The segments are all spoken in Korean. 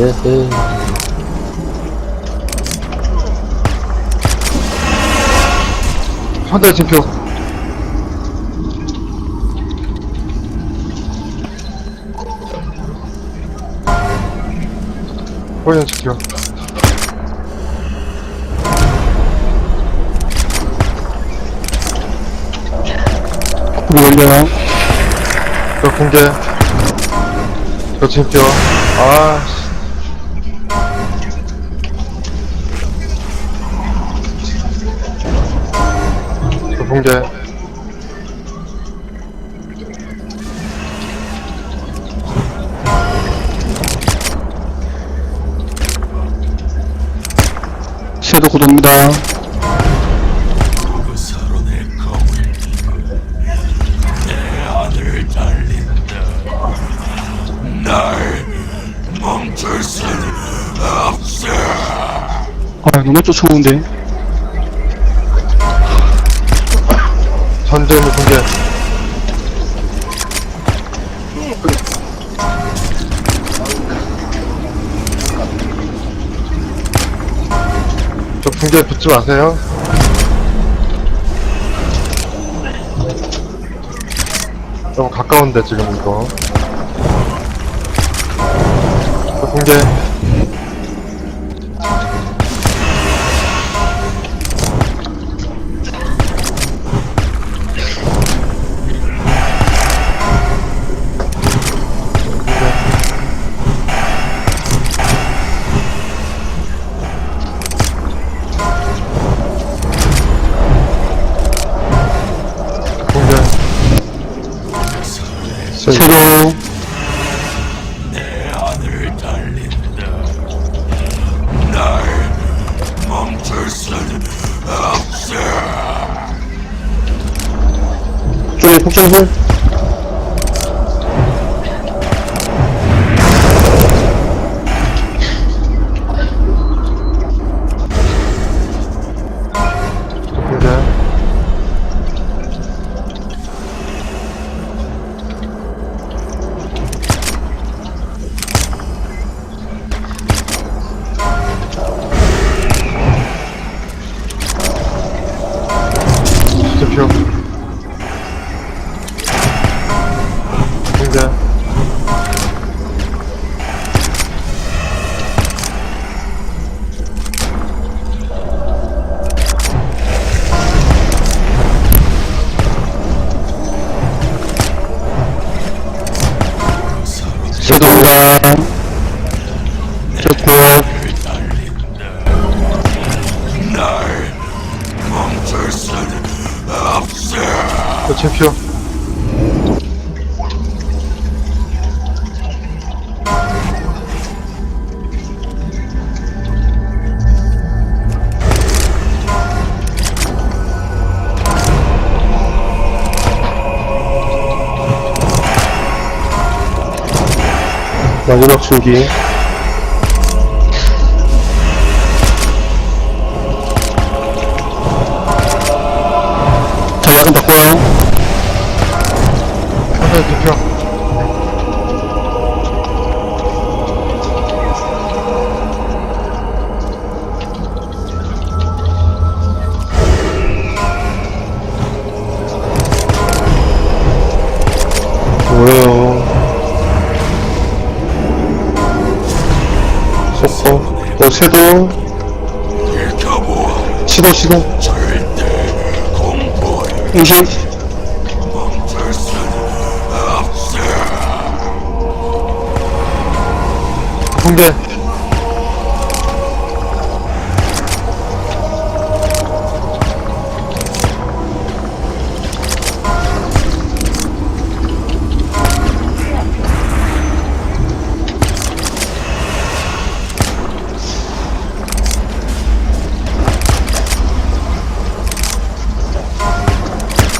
으흐. 현대 진표. 호연 진표. 불 올려요. 저 공개. 저 진표. 아, 씨. 저 공개. 섀도 없어 아, 너무 쫓아오는데. 전쟁 공개. 저 붕괴 붙지 마세요. 너무 가까운데 지금 이거. 저. 붕괴. 섀도 내 쪽에 폭정술. 대 저 대표 마지막 줄기. 비켜 비켜 뭐예요? 썼어 채도 시도 시도 20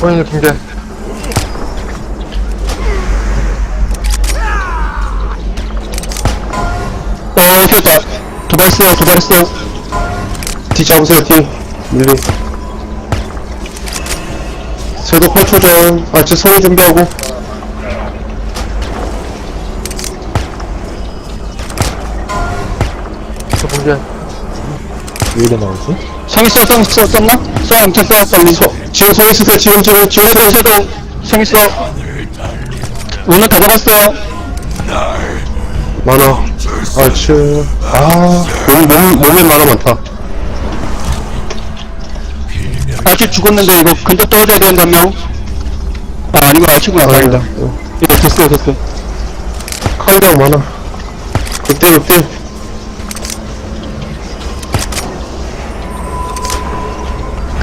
호연이 공개 어, 다. 도발했어요, 도발했어요. 뒤 잡으세요, 뒤. 밀리. 섀도 8초 전. 아, 제 서울 준비하고. 저 붕괴. 왜 이래 나오지? 성있어, 성있어, 썼나? 써, 엄청 써, 빨리. 지금 서 있으세요, 지금, 지금, 지금 서 있어요. 섀도우, 성있어. 오늘 다 잡았어. 많아. 알츠. 아, 몸, 몸, 몸에 많아 많다. 아직 죽었는데 이거 근접 떨어져야 되는데 한 명. 아, 이거 아치구나. 다행이다. 어, 이거 됐어요, 됐어. 칼이랑 많아. 극딜, 극딜.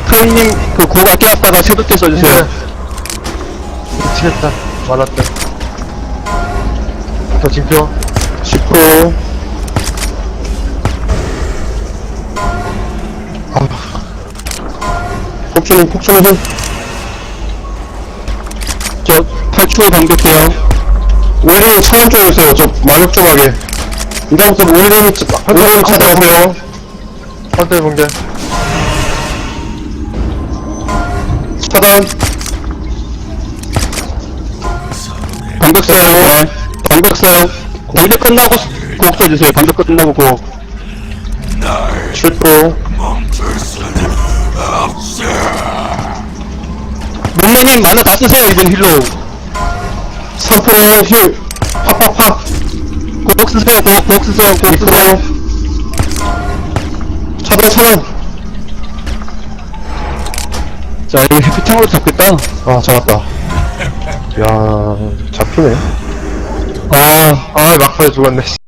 크림님, 그 고가 깨웠다가 섀도우 때 써주세요. 붕괴. 미치겠다. 말았대. 저 징표. 10%. 아. 폭주는, 폭주는 힐. 저 8초 반격해요. 올리는 차원 좀 해주세요. 저 마력 좀 하게. 이다음부터 올리는, 올리는 찾아가세요. 헌터 붕괴. 차단. 반격 써요. 네. 반격 써요. 반격 끝나고 곡 써주세요. 반격 끝나고 곡. 7%. 멈출 수는 없어. 롱맨님 만화 다 쓰세요, 이번 힐로. 3% 힐. 팍팍팍. 곡 쓰세요, 곡, 곡 쓰세요, 곡 쓰세요. 2%. 차단, 차단. 자, 이거 해피탕으로 잡겠다. 아, 잡았다. 야, 잡히네. 아, 아, 막판에 죽었네.